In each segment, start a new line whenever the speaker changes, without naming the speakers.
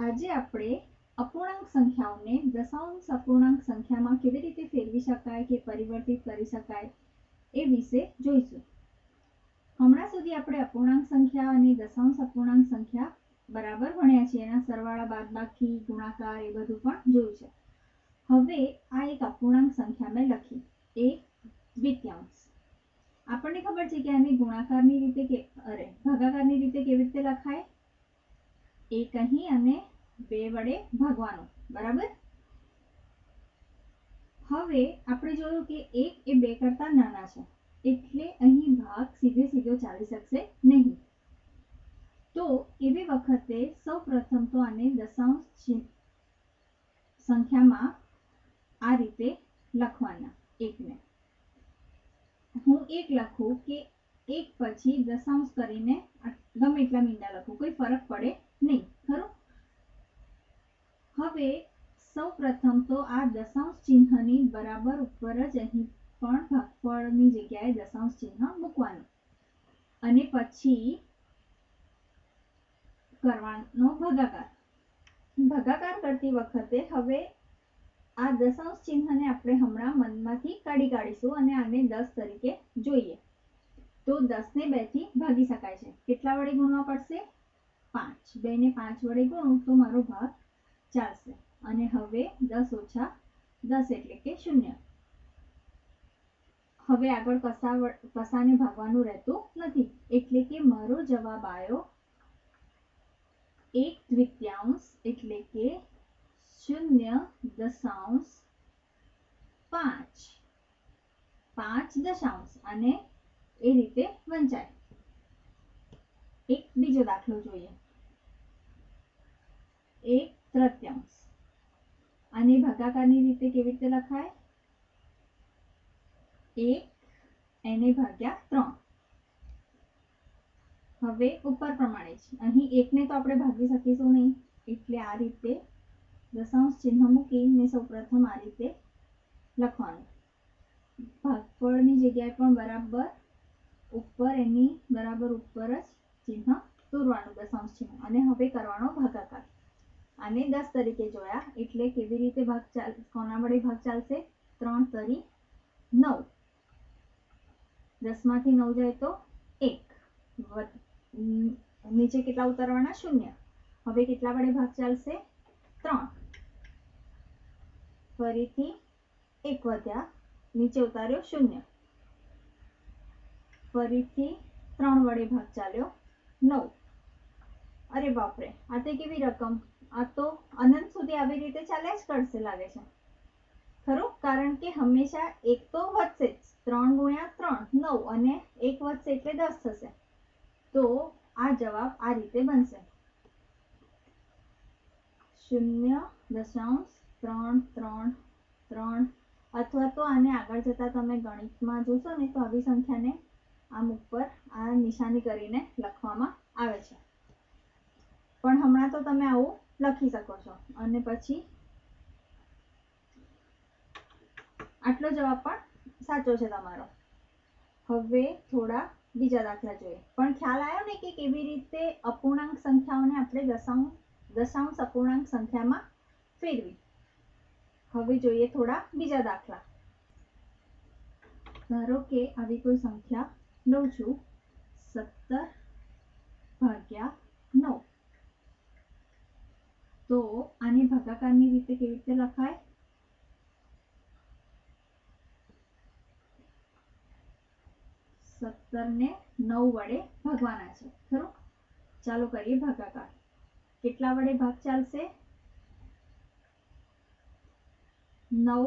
આજે આપણે અપૂર્ણાંક સંખ્યાઓને દશાંશ અપૂર્ણાંક સંખ્યામાં કેવી રીતે ફેરવી શકાય કે પરિવર્તિત કરી શકાય એ વિશે જોઈશું. હમણાં સુધી આપણે અપૂર્ણાંક સંખ્યા અને દશાંશ અપૂર્ણાંક સંખ્યા બરાબર ભણ્યા છીએ એના સરવાળા, બાદબાકી, ગુણાકાર એ બધું પણ જોયું છે. હવે આ એક અપૂર્ણાંક સંખ્યા મેં લખી, એક દ્વિત્યાંશ. આપણને ખબર છે કે આને ગુણાકારની રીતે કે, અરે, ભાગાકારની રીતે કેવી રીતે લખાય? એક અહીં અને બે વડે ભાગવાનો, બરાબર? હવે આપણે જોયું કે એક એ બે કરતા નાના છે, એટલે અહીં ભાગ સીધે સીધો ચાલી શકશે નહીં. તો એવી વખતે સૌ પ્રથમ તો આને દશાંશ સંખ્યામાં આ રીતે લખવાના, એકને. હું એક લખું કે એક પછી દશાંશ કરીને ગમે એટલા મીંડા લખું, કોઈ ફરક પડે નહીં. હવે સૌ પ્રથમ તો આ દશાંશ ચિહ્નની બરાબર ઉપર જ અહીં પણ ભાગફળની જગ્યાએ દશાંશ ચિહ્ન મૂકવાનું. અને પછી કરવાનો ભાગાકાર. ભાગાકાર કરતી વખતે હવે આ દશાંશ ચિહ્નને આપણે હમણાં મનમાંથી કાઢી કાઢીશું અને આને દસ તરીકે જોઈએ. તો દસને બેથી ભાગી શકાય છે. કેટલા વડે ગુણવા પડશે? પાંચ. બેને પાંચ વડે ગુણું તો મારો ભાગ ચાલશે. અને હવે દસ ઓછા દસ એટલે કે શૂન્ય. હવે આગળ કસા કસાને ભાગવાનું રહેતું નથી. એટલે કે મારો જવાબ આવ્યો એક દ્વિત્યાંશ એટલે કે શૂન્ય દશાંશ પાંચ. પાંચ દશાંશ અને એ રીતે વંચાય. એક બીજો દાખલો જોઈએ. એક તૃતીયાંશ આને ભાગાકારની રીતે કેવી રીતે લખાય? એક, એને ભાગ્યા ત્રણ. હવે ઉપર પ્રમાણે છે. અહીં એકને તો આપણે ભાગી શકીશું નહીં. એટલે આ રીતે દશાંશ ચિહ્ન મૂકીને સૌ પ્રથમ આ રીતે લખવાનું. ભાગફળની જગ્યાએ પણ બરાબર ઉપર એની બરાબર ઉપર જ ચિહ્ન દોરવાનું દશાંશ ચિહ્ન. અને હવે કરવાનો ભાગાકાર. આને દસ તરીકે જોયા. એટલે કેવી રીતે ભાગ ચાલ, કોના વડે ભાગ ચાલશે? ત્રણ તરી નવ. દસમાંથી નવ જાય તો એક. નીચે કેટલા ઉતારવાના? શૂન્ય. હવે કેટલા વડે ભાગ ચાલશે? ત્રણ. ફરીથી એક વધ્યા. નીચે ઉતાર્યો શૂન્ય. ફરીથી ત્રણ વડે ભાગ ચાલ્યો નવ. અરે બાપરે, આ તે કેવી રકમ? આ તો અનંત સુધી આવી રીતે ચાલ્યા જ કરશે લાગે છે. ખરું? કારણ કે હંમેશા એક તો વધશે જ. ત્રણ ગુણ્યા ત્રણ, નવ અને એક વધશે એટલે દસ થશે. તો આ જવાબ આ રીતે બનશે. શૂન્ય દશાંશ ત્રણ ત્રણ ત્રણ. અથવા તો આને આગળ જતા તમે ગણિતમાં જોશો ને તો આવી સંખ્યાને આમ ઉપર આ નિશાની કરીને લખવામાં આવે છે. પણ હમણાં તો તમે આવું લખી શકો છો. અને પછી આટલો જવાબ પણ સાચો છે તમારો. હવે થોડા બીજા દાખલા જોઈએ. પણ ખ્યાલ આવ્યો ને કે કેવી રીતે અપૂર્ણાંક સંખ્યાઓને આપણે દશાંશ દશાંશ અપૂર્ણાંક સંખ્યામાં ફેરવી? હવે જોઈએ થોડા બીજા દાખલા. ધારો કે આવી કોઈ સંખ્યા લઉં છું. સત્તર ભાગ્યા નવ. તો આને ભાગાકારની રીતે કેવી રીતે લખાય સત્તરને નવ વડે ભાગવાના છે ખરું ચાલો કરીએ ભાગાકાર કેટલા વડે ભાગ ચાલશે નવ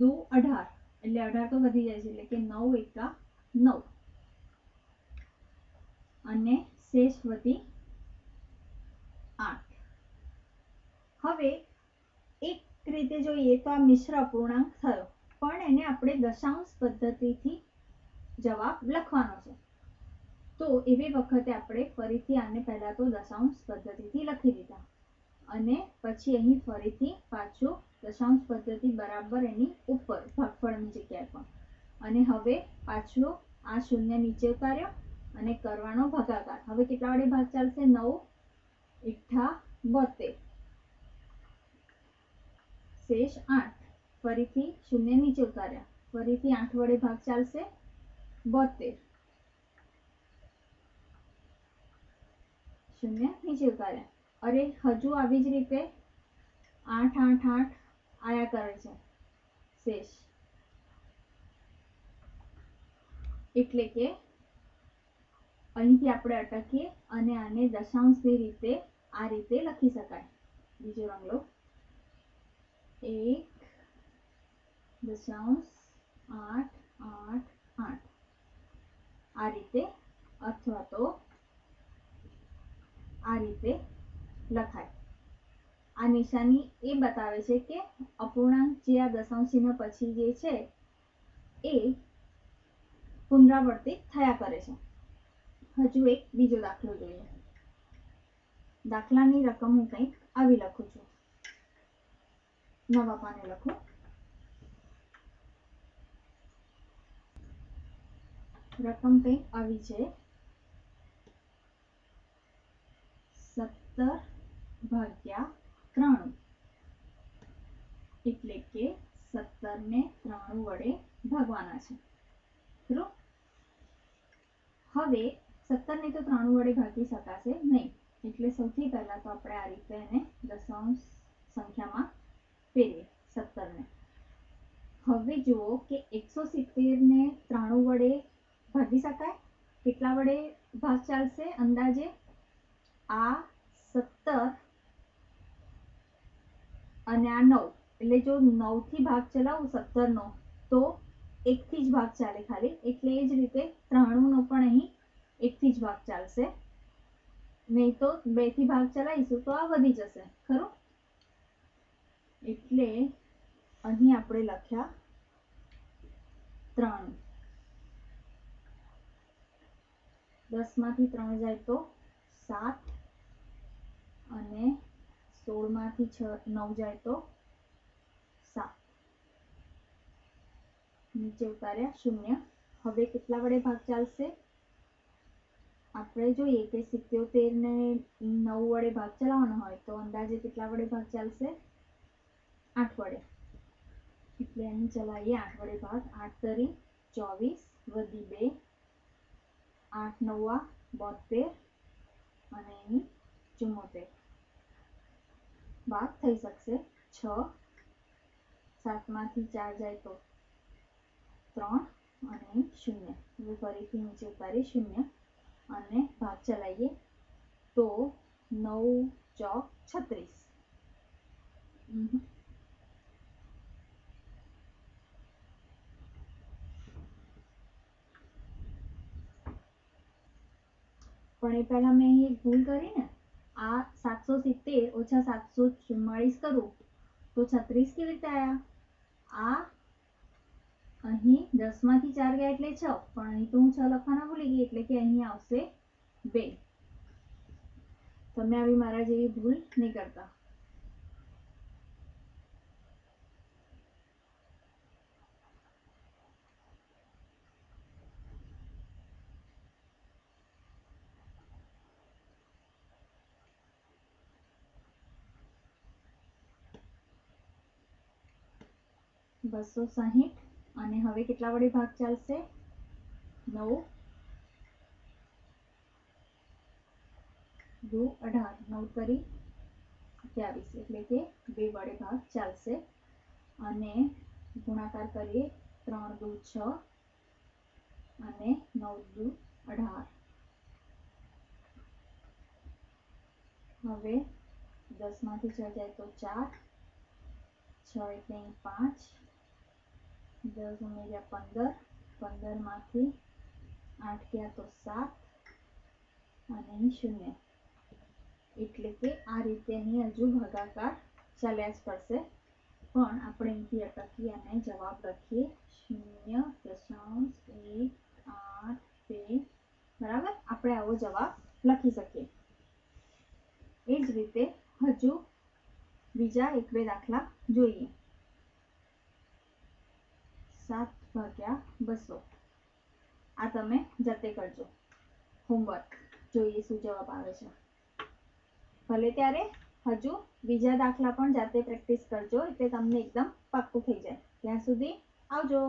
દુ અઢાર એટલે અઢાર તો વધી જાય છે, એટલે કે નવ એકા નવ. અને શેષ વધી આઠ. હવે એક રીતે જોઈએ તો આ મિશ્ર અપૂર્ણાંક થયો, પણ એને આપણે દશાંશ પદ્ધતિથી જવાબ લખવાનો છે. તો એવી વખતે આપણે ફરીથી આને પહેલા તો દશાંશ પદ્ધતિથી લખી દીધા અને પછી અહીં ફરીથી પાછું દશાંશ પદ્ધતિ બરાબર એની ઉપર ભાગફળની જગ્યાએ પણ. અને હવે પાછો આ શૂન્ય નીચે ઉતાર્યો અને કરવાનો ભાગાકાર. હવે કેટલા વડે ભાગ ચાલશે? નવ ઇઠ્ઠા બોતેર. શેષ આઠ. ફરીથી શૂન્ય નીચે ઉતાર્યા. ફરીથી આઠ વડે ભાગ ચાલશે બોતેર. શૂન્ય નીચે ઉતાર્યા. અરે, હજુ આવી જ રીતે આઠ આઠ આઠ આયા કરે છે. શેષ. એટલે કે અહીંથી આપણે અટકીએ અને આને દશાંશની રીતે આ રીતે લખી શકાય. બીજો રંગ લો. એક દશાંશ આઠ આઠ આઠ. આ રીતે અથવા તો આ રીતે લખાય. આ નિશાની એ બતાવે છે કે અપૂર્ણાંક જે આ દશાંશ પછી જે છે એ પુનરાવર્તિત થયા કરે છે. હજુ એક બીજો દાખલો જોઈએ. દાખલાની રકમ હું કંઈક આવી લખું છું. નવા પાને લખું રકમ કંઈક આવી છે સત્તર ભાગ્યા ત્રાણું એટલે કે સત્તર ને ત્રાણું વડે ભાગવાના છે હવે સત્તર ને તો ત્રાણું વડે ભાગી શકાશે નહીં એટલે સૌથી પહેલા તો આપણે આ રીતે એને દશાંશ સંખ્યામાં ફેરવીએ સત્તરને. હવે જુઓ કે એકસો સિત્તેર ને ત્રાણું વડે ભાગી શકાય? કેટલા વડે ભાગ ચાલશે? અંદાજે? આ સત્તર અને આ નવ. એટલે જો નવથી ભાગ ચલાવું, સત્તરનો, તો એકથી જ ભાગ ચાલે ખાલી. એટલે એ જ રીતે ત્રાણુંનો પણ અહીં એકથી જ ભાગ ચાલશે. નહીં તો બેથી ભાગ ચલાવીશું, તો આ વધી જશે. ખરું? એટલે અહીં આપણે લખ્યા ત્રાણું. દસમાંથી ત્રણ જાય તો સાત અને સોળમાંથી છ, નવ જાય તો સાત. નીચે ઉતાર્યા શૂન્ય. હવે કેટલા વડે ભાગ ચાલશે? આપણે જોઈએ કે સિત્યોતેર ને નવ વડે ભાગ ચલાવવાનો હોય તો અંદાજે કેટલા વડે ભાગ ચાલશે? આઠ વડે એટલે અહીં ચલાવીએ આઠ ભાગ. આઠ તરી, ચોવીસ, વધી બે, આઠ, નવા બોતેર અને અહીં ચુમ્મોતેર ભાગ થઈ શકશે છ. સાતમાંથી ચાર જાય તો ત્રણ અને શૂન્ય. હવે ફરીથી નીચે ઉતારી શૂન્ય અને ભાગ ચલાવીએ તો નવ ચોક છત્રીસ. પણ એ પહેલા મેં અહીં એક ભૂલ કરી ને, આ સાતસો સિત્તેર ઓછા સાતસો ચુમ્માળીસ કરું, તો છત્રીસ કેવી રીતે આવ્યા આ અહીં દસમાંથી ચાર ગયા એટલે છ, પણ અહીં તો હું છ લખવાના ભૂલી ગઈ, એટલે કે અહીં આવશે બે. તમે આવી મારા જેવી ભૂલ નહીં કરતા. બસો સાહીઠ. અને હવે કેટલા વડે ભાગ ચાલશે? નવ. દુ અઢાર. નવ તરી અઠ્યાવીસ એટલે કે બે વડે ભાગ ચાલશે. અને ગુણાકાર કરીએ ત્રણ દુ છ. અને નવ દુ અઢાર. હવે દસમાંથી છ જાય તો ચાર. છ એટલે પાંચ. દસ ઉમેર્યા પંદર પંદરમાંથી આઠ ગયા તો સાત અને અહીં શૂન્ય એટલે કે આ રીતે અહીં હજુ ભાગાકાર ચાલ્યા જ પડશે પણ આપણે અહીંથી અટકી અને જવાબ લખીએ શૂન્ય દશાંશ એક આઠ બે બરાબર આપણે આવો જવાબ લખી શકીએ એ જ રીતે હજુ બીજા એક બે દાખલા જોઈએ સાત ભાગ્યા બસો. આ તમે જાતે કરજો. હોમવર્ક જોઈએ શું જવાબ આવે છે. ભલે ત્યારે હજુ બીજા દાખલા પણ જાતે પ્રેક્ટિસ કરજો એટલે તમને એકદમ પાક્કું થઈ જાય. ત્યાં સુધી આવજો.